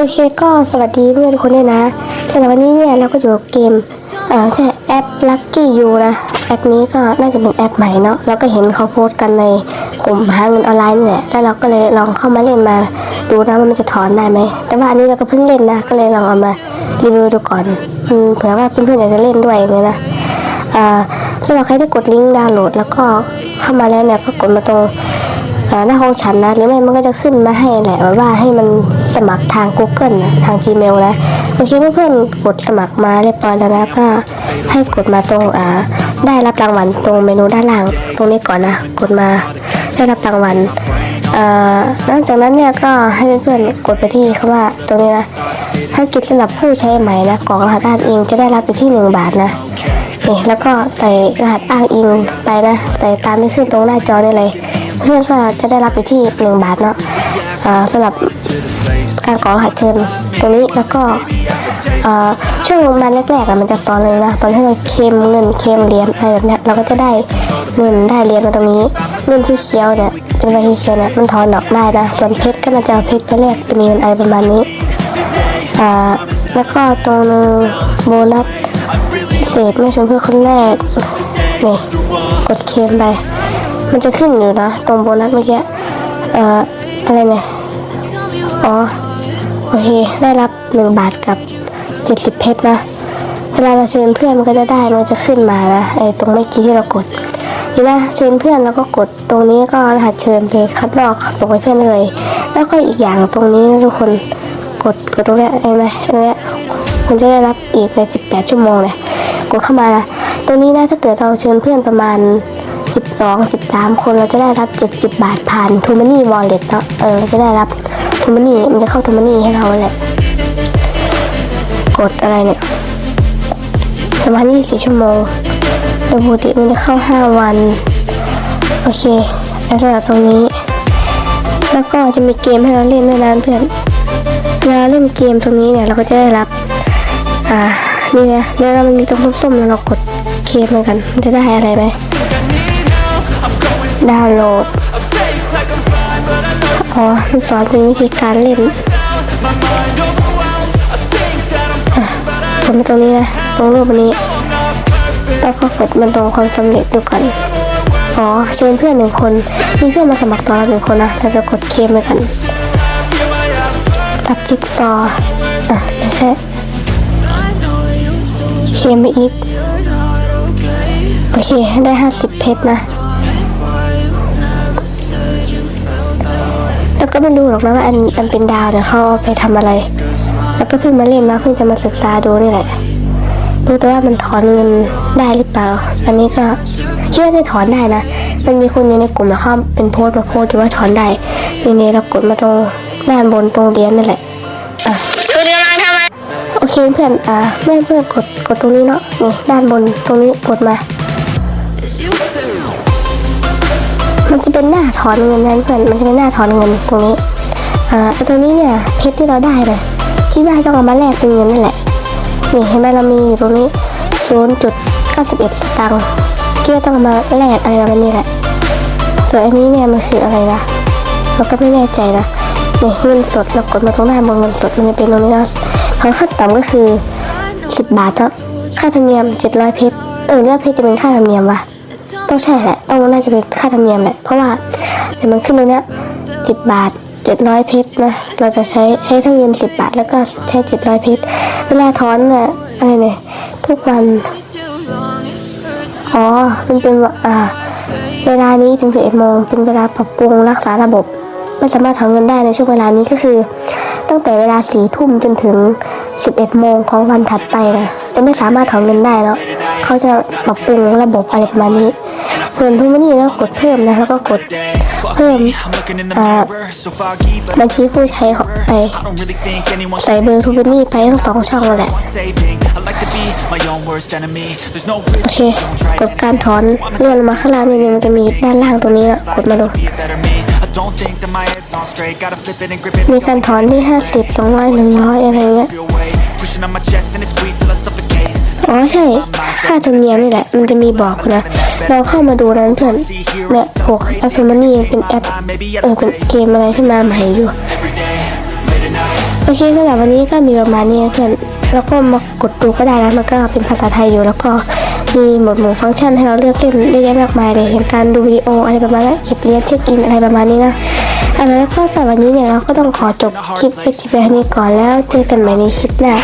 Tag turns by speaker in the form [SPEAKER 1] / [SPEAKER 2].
[SPEAKER 1] โอเคก็สวัสดีเพื่อนทุกคนด้วยนะสำหรับวันนี้เนี่ยเราก็อยู่กับเกมเอ่อใช่แอป Lucky You นะ แอปนี้ก็น่าจะเป็นแอปใหม่เนาะเราก็เห็นเขาโพสต์กันในกลุ่มหาเงินออนไลน์นี่แหละแล้วเราก็เลยลองเข้ามาเล่นมาดูนะว่ามันจะถอนได้ไหมแต่ว่าอันนี้เราก็เพิ่งเล่นนะก็เลยลองเอามารีวิวดูก่อนอืมเผื่อว่าเพื่อนๆอยากจะเล่นด้วยเงี้ยนะอ่าสำหรับใครที่กดลิงก์ดาวน์โหลดแล้วก็เข้ามาแล้วเนี่ยก็กดมาตรงหน้าห้องฉันนะหรือไม่มันก็จะขึ้นมาให้แหละว่าให้มัน สมัครทาง Google นะทาง Gmail นะโอเคเพื่อนๆกดสมัครมาเรียบร้อยแล้วนะก็ให้กดมาตรงอ่าได้รับรางวัลตรงเมนูด้านล่างตรงนี้ก่อนนะ กดมาได้รับรางวัลอ่าหลังจากนั้นเนี่ยก็ให้เพื่อนๆกดไปที่คำว่าตรงนี้นะถ้ากิจสำหรับผู้ใช้ใหม่นะกรอกรหัสด้านเองจะได้รับไปที่หนึ่งบาทนะนี่แล้วก็ใส่รหัสอ้างอิงไปนะ ใส่ตามที่ขึ้นตรงหน้าจอได้เลย เพื่อนก็จะได้รับไปที่หนึ่งบาทเนาะ สำหรับการขอรหัสเชิญตรงนี้แล้วก็อ่าช่วงมาแรกๆอะมันจะสอนเลยนะสอนให้เราเคลมเงินเคลมเหรียญอะไรแบบเนี้ยเราก็จะได้เงินได้เหรียญมาตรงนี้เงินที่เขียวเนี่ยเป็นใบที่เขียวเนี่ยมันถอนออกได้นะส่วนเพชรก็น่าจะเอาเพชรไปแลกเป็นเงินอะไรประมาณนี้แล้วก็ตรงนึงโบนัสพิเศษไม่ชมเพื่อคนแรกนี่กดเคลมไปมันจะขึ้นอยู่นะ ตรงโบนัสเมื่อกี้อะไรเนี่ย อ๋อ โอเค ได้รับหนึ่งบาทกับเจ็ดสิบเพชรนะ เวลาเราเชิญเพื่อนมันก็จะได้มันจะขึ้นมานะไอ้ตรงเมื่อกี้ที่เรากดนี่นะเชิญเพื่อนแล้วก็กดตรงนี้ก็รหัสเชิญไปคัดลอกส่งไปเพื่อนเลย แล้วก็อีกอย่างตรงนี้ทุกคนกดกดตรงนี้ยเห็นไหมตรงนี้ยมันจะได้รับอีกในสิบแปดชั่วโมงเลยกดเข้ามานะตรงนี้นะถ้าเกิดเราเชิญเพื่อนประมาณ 12 13 คนเราจะได้รับ 70 บาทผ่านทูมานี่วอลเล็ตเนาะเออจะได้รับ ทูมานี่มันจะเข้าทูมานี่ให้เราแหละกดอะไรเนี่ยประมาณ24ชั่วโมงโดยปกติมันจะเข้า 5 วัน โอเคแล้วสำหรับตรงนี้ แล้วก็จะมีเกมให้เราเล่นด้วยนะเพื่อนเวลาเล่นเกมตรงนี้เนี่ยเราก็จะได้รับ อ่า นี่นะแล้วเรามันมีตรงส้มๆแล้วเรากดเคมเหมือนกัน มันจะได้อะไรไหมดาวน์โหลด อ๋อมันสอนเป็นวิธีการเล่นอะกดมตรงนี้นะตรงรูปอันนี้แล้วก็กดมันตรงความสำเร็จดูก่อนอ๋อเชิญเพื่อนหนึ่งคนมีเพื่อนมาสมัครต่อเราหนึ่งคนนะเราจะกดเคมไปกันตับจิ๊กซอว์อะไม่ใช่เคมไปอีกโอเคได้ห้าสิบเพชรนะ แล้วก็ไม่รู้หรอกนะว่าอันอันเป็นดาวเนี่ยเขาเอาไปทำอะไร แล้วก็เพิ่งมาเล่นนะเพิ่งจะมาศึกษาดูนี่แหละรู้แต่ว่ามันถอนเงินได้หรือเปล่า อันนี้ก็คิดว่าจะถอนได้นะ มันมีคนอยู่ในกลุ่มแล้วเขาเป็นโพสต์มาโพสต์อยู่ว่าถอนได้ทีนี้เรากดมาตรงด้านบนตรงเหรียญนั่นแหละอะ
[SPEAKER 2] คุณกำลังทำอะไร
[SPEAKER 1] โอเคเพื่อนอ่าเพื่อนเพื่อนกดกดตรงนี้เนาะนี่ด้านบนตรงนี้กดมา มันจะเป็นหน้าถอนเงินนะเพื่อนมันจะเป็นหน้าถอนเงินตรงนี้อ่าตรงนี้เนี่ยเพชรที่เราได้เลยคิดว่าต้องเอามาแลกเป็นเงินนั่นแหละนี่เห็นไหมเรามีอยู่ตรงนี้ศูนย์จุดเก้าสิบเอ็ดสตางค์คิดว่าต้องเอามาแลกอะไรแบบนี้แหละส่วนอันนี้เนี่ยมันคืออะไรนะเราก็ไม่แน่ใจนะนี่เงินสดเรากดมาตรงหน้าบนเงินสดมันจะเป็นตรงนี้นะของขั้นต่ำก็คือสิบบาทแล้วค่าธรรมเนียมเจ็ดร้อยเพชรเออเลือกเพชรจะเป็นค่าธรรมเนียมว่ะ ต้องใช่แหละ ต้องน่าจะเป็นค่าธรรมเนียมแหละ เพราะว่าเดี๋ยวมันขึ้นตรงเนี้ยสิบบาทเจ็ดร้อยเพชรนะ เราจะใช้ใช้ทั้งเงินสิบบาท แล้วก็ใช้เจ็ดร้อยเพชร เวลาถอนน่ะอะไรเนี่ยทุกวัน อ๋อ มันเป็นว่าอ่า เวลานี้ถึงสิบเอ็ดโมงเป็นเวลาปรับปรุงรักษาระบบ ไม่สามารถถอนเงินได้ในช่วงเวลานี้ก็คือ ตั้งแต่เวลาสี่ทุ่มจนถึงสิบเอ็ดโมงของวันถัดไปนะ จะไม่สามารถถอนเงินได้แล้ว เขาจะปรับปรุงระบบอะไรประมาณนี้ ส่วนทูมานี่นะกดเพิ่มนะแล้วก็กดเพิ่มบัญชีผู้ใช้ขอไปใส่เบอร์ทูมานี่ไปทั้งสองช่องแหละโอเคกดการถอนเลื่อนมาข้างล่างนนึงมันจะมีด้านล่างตรงนี้ละกดมาดูมีการถอนที่ 50 200 100 อะไรเงี้ย ใช่ค่าธรรมเนียมนี่แหละ มันจะมีบอกนะลองเข้ามาดูนะเพื่อนเนี่ยพวกแอปเปิลมันนี่เป็นแอปเออเป็นเกมอะไรที่มาใหม่อยู่ โอเคสำหรับวันนี้ก็มีประมาณนี้เพื่อนแล้วก็มากดดูก็ได้นะมันก็เป็นภาษาไทยอยู่แล้วก็มีหมวดหมู่ฟังก์ชันให้เราเลือกเล่นเยอะแยะมากมายเลยอย่างการดูวิดีโออะไรประมาณนั้นเก็บเหรียญเช็คอินอะไรประมาณนี้นะอาละแล้วก็สำหรับวันนี้เนี่ยเราก็ต้องขอจบคลิปไปที่เพียงเท่านี้ก่อนแล้วเจอกันใหม่ในคลิปหน้า